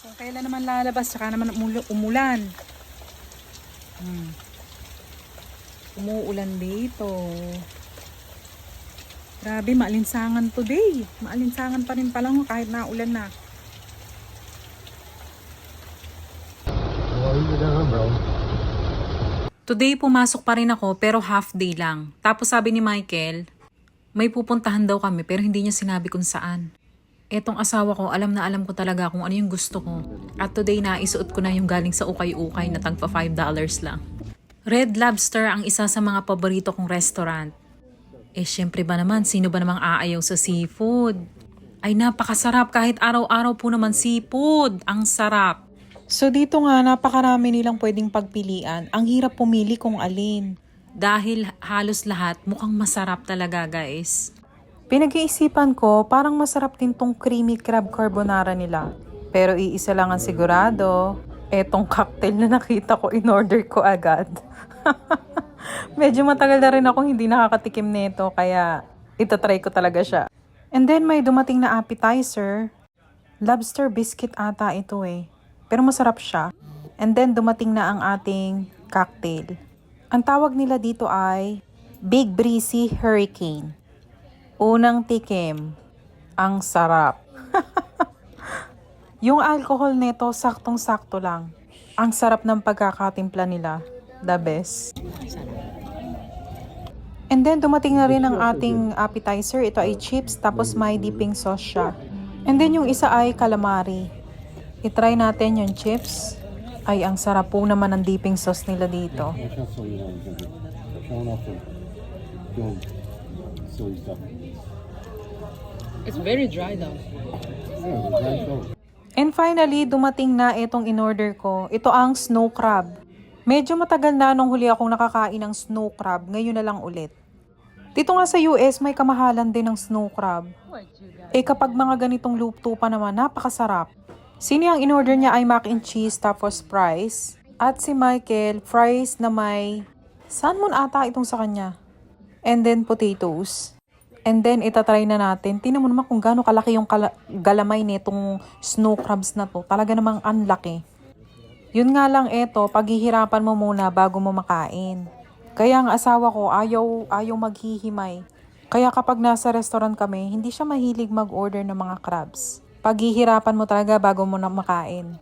So, kailan naman lalabas? Saka naman umul- umulan. Hmm. Umuulan dito. Grabe, maalinsangan today. Maalinsangan pa rin pala kahit naulan na. Today, pumasok pa rin ako pero half day lang. Tapos sabi ni Michael, may pupuntahan daw kami pero hindi niya sinabi kung saan. Etong asawa ko, alam na alam ko talaga kung ano yung gusto ko. At today na isuot ko na yung galing sa ukay-ukay na tagpa $5 lang. Red Lobster ang isa sa mga paborito kong restaurant. Eh syempre ba naman, sino ba namang aayaw sa seafood? Ay napakasarap kahit araw-araw po naman seafood. Ang sarap. So dito nga, napakarami nilang pwedeng pagpilian. Ang hirap pumili kung alin. Dahil halos lahat mukhang masarap talaga guys. Pinag-iisipan ko, parang masarap din tong creamy crab carbonara nila. Pero iisa lang ang sigurado, etong cocktail na nakita ko, in-order ko agad. Medyo matagal na rin akong hindi nakakatikim nito, kaya itatry ko talaga siya. And then may dumating na appetizer. Lobster biscuit ata ito eh. Pero masarap siya. And then dumating na ang ating cocktail. Ang tawag nila dito ay Big Breezy Hurricane. Unang tikim, ang sarap. Yung alcohol nito, saktong-sakto lang. Ang sarap ng pagkakatimpla nila. The best. And then dumating na rin ang ating appetizer. Ito ay chips, tapos may dipping sauce siya. And then yung isa ay calamari. I-try natin yung chips. Ay, ang sarap po naman ng dipping sauce nila dito sold out. It's very dry though. Yeah, dried out. And finally, dumating na itong in-order ko. Ito ang snow crab. Medyo matagal na nung huli akong nakakain ng snow crab. Ngayon na lang ulit. Dito nga sa US, may kamahalan din ng snow crab. Eh kapag mga ganitong lupto pa naman, napakasarap. Sini ang in-order niya ay mac and cheese tapos fries. At si Michael, fries na may... Salmon ata itong sa kanya. And then potatoes. And then, itatry na natin. Tingnan mo naman kung gaano kalaki yung kala- galamay nitong snow crabs na to. Talaga namang unlaki. Yun nga lang eto, paghihirapan mo muna bago mo makain. Kaya ang asawa ko, ayaw, ayaw maghihimay. Kaya kapag nasa restaurant kami, hindi siya mahilig mag-order ng mga crabs. Paghihirapan mo talaga bago mo na makain.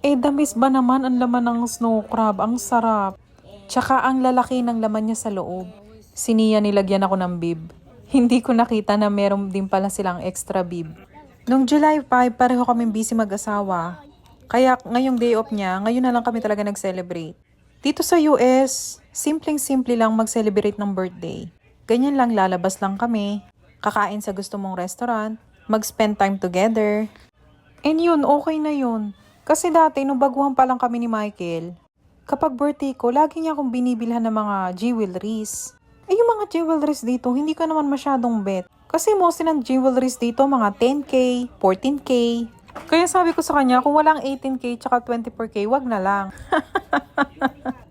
Eh, damis ba naman ang laman ng snow crab? Ang sarap. Tsaka ang lalaki ng laman niya sa loob. Siniya nilagyan ako ng bib. Hindi ko nakita na meron din pala silang extra bib. Nung July 5, pareho kami busy mag-asawa. Kaya ngayong day off niya, ngayon na lang kami talaga nag-celebrate. Dito sa US, simpleng-simple lang mag-celebrate ng birthday. Ganyan lang lalabas lang kami, kakain sa gusto mong restaurant, mag-spend time together. And yun, okay na yun. Kasi dati, nung baguhan pa lang kami ni Michael, kapag birthday ko, lagi niya akong binibilhan ng mga jewelries. Eh, yung mga jewelries dito, hindi ko naman masyadong bet. Kasi mostly ng jewelries dito, mga 10K, 14K. Kaya sabi ko sa kanya, kung walang 18K tsaka 24K, wag na lang.